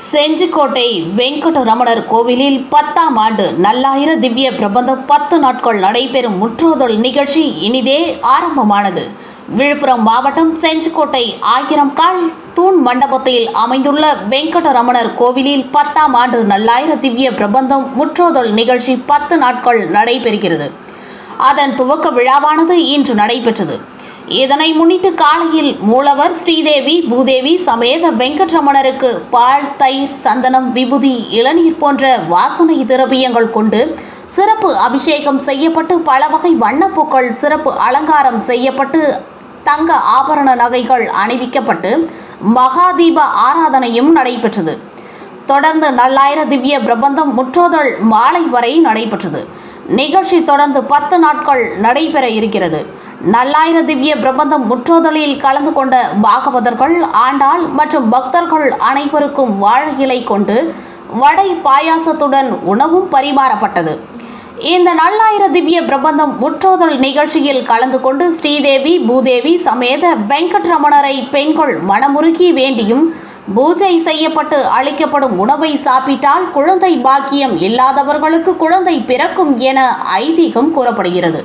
செஞ்சிக்கோட்டை வெங்கடரமணர் கோவிலில் பத்தாம் ஆண்டு நல்லாயிர திவ்ய பிரபந்தம் பத்து நாட்கள் நடைபெறும் முற்றோதல் நிகழ்ச்சி இனிதே ஆரம்பமானது. விழுப்புரம் மாவட்டம் செஞ்சிக்கோட்டை ஆயிரம் கால் தூண் மண்டபத்தில் அமைந்துள்ள வெங்கடரமணர் கோவிலில் பத்தாம் ஆண்டு நல்லாயிர திவ்ய பிரபந்தம் முற்றோதல் நிகழ்ச்சி பத்து நாட்கள் நடைபெறுகிறது. அதன் துவக்க விழாவானது இன்று நடைபெற்றது. இதனை முன்னிட்டு காலையில் மூலவர் ஸ்ரீதேவி பூதேவி சமேத வெங்கட்ரமணருக்கு பால் தயிர் சந்தனம் விபூதி இளநீர் போன்ற வாசனை திரவியங்கள் கொண்டு சிறப்பு அபிஷேகம் செய்யப்பட்டு பல வகை வண்ணப்பூக்கள் சிறப்பு அலங்காரம் செய்யப்பட்டு தங்க ஆபரண நகைகள் அணிவிக்கப்பட்டு மகாதீப ஆராதனையும் நடைபெற்றது. தொடர்ந்து நல்லாயிர திவ்ய பிரபந்தம் முற்றோதல் மாலை வரை நடைபெற்றது. நிகழ்ச்சி தொடர்ந்து பத்து நாட்கள் நடைபெற இருக்கிறது. நல்லாயிர திவ்ய பிரபந்தம் முற்றோதலில் கலந்து கொண்ட பாகவதர்கள் ஆண்டாள் மற்றும் பக்தர்கள் அனைவருக்கும் வாழை இலை கொண்டு வடை பாயாசத்துடன் உணவும் பரிமாறப்பட்டது. இந்த நல்லாயிர திவ்ய பிரபந்தம் முற்றோதல் நிகழ்ச்சியில் கலந்து கொண்டு ஸ்ரீதேவி பூதேவி சமேத வெங்கட்ரமணரை பெண்கள் மனமுருகி வேண்டியும் பூஜை செய்யப்பட்டு அளிக்கப்படும் உணவை சாப்பிட்டால் குழந்தை பாக்கியம் இல்லாதவர்களுக்கு குழந்தை பிறக்கும் என ஐதீகம் கூறப்படுகிறது.